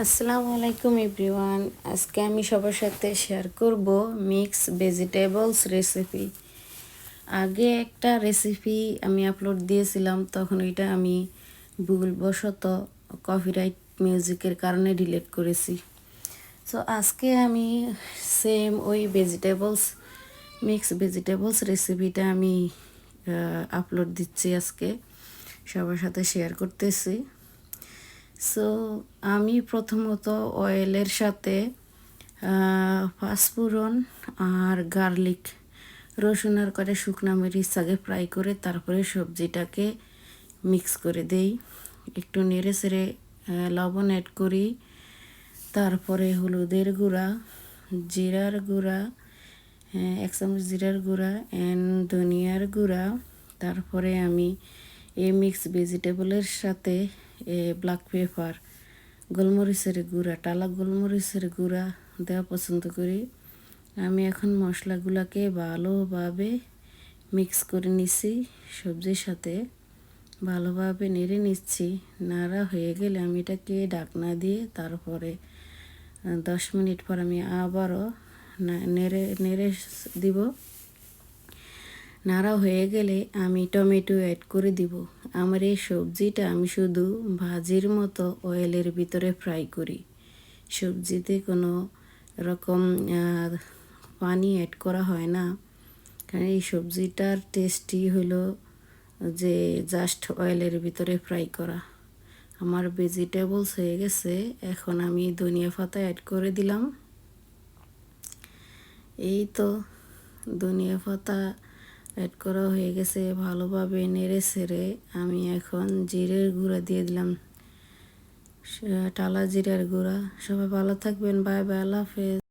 আসসালামু আলাইকুম এভরিওয়ান। আজকে আমি সবার সাথে শেয়ার করব মিক্স ভেজিটেবলস রেসিপি আগে একটা রেসিপি আমি আপলোড দিয়েছিলাম, তখন ওইটা আমি ভুলবশত কপিরাইট মিউজিকের কারণে ডিলিট করেছি। সো আজকে আমি সেম ওই ভেজিটেবলস মিক্স ভেজিটেবলস রেসিপিটা আমি আপলোড দিচ্ছি আজকে। সবার সাথে শেয়ার করতেছি। সো আমি প্রথমত অয়েলের সাথে পাঁচফোড়ন আর গার্লিক রসুন আর করে শুকনা মরিচ আগে ফ্রাই করে তারপরে সবজিটাকে মিক্স করে দেই। একটু নেড়ে সেড়ে লবণ অ্যাড করি। তারপরে হলুদের গুঁড়া, জিরার গুঁড়া এক চামচ জিরার গুঁড়া অ্যান্ড ধনিয়ার গুঁড়া। তারপরে আমি এই মিক্স ভেজিটেবলের সাথে ব্ল্যাক পেপার গোলমরিচের গুঁড়া, টালা গোলমরিচের গুঁড়া দেওয়া পছন্দ করি। আমি এখন মশলাগুলোকে ভালোভাবে মিক্স করে নিছি, সবজির সাথে। ভালোভাবে নেড়ে নিচ্ছি, নাড়া হয়ে গেলে আমি এটাকে ডাকনা দিয়ে তারপরে দশ মিনিট পর আমি আবারও নেড়ে নেড়ে দিব। নাড়া হয়ে গেলে আমি টমেটো অ্যাড করে দিব। আমার এই সবজিটা আমি শুধু ভাজির মতো অয়েলের ভিতরে ফ্রাই করি। সবজিতে কোনো রকম পানি অ্যাড করা হয় না। কারণ এই সবজিটার টেস্টই হলো যে জাস্ট অয়েলের ভিতরে ফ্রাই করা। আমার ভেজিটেবলস হয়ে গেছে, এখন আমি ধনিয়া পাতা অ্যাড করে দিলাম। এই তো, ধনিয়া পাতা অ্যাড করা হয়ে গেছে ভালোভাবে নেড়ে সেরে আমি এখন জিরের গুঁড়া দিয়ে দিলাম। টালা জিরার গুঁড়া। সবাই ভালো থাকবেন। Bye bye. আল্লাহ হাফেজ।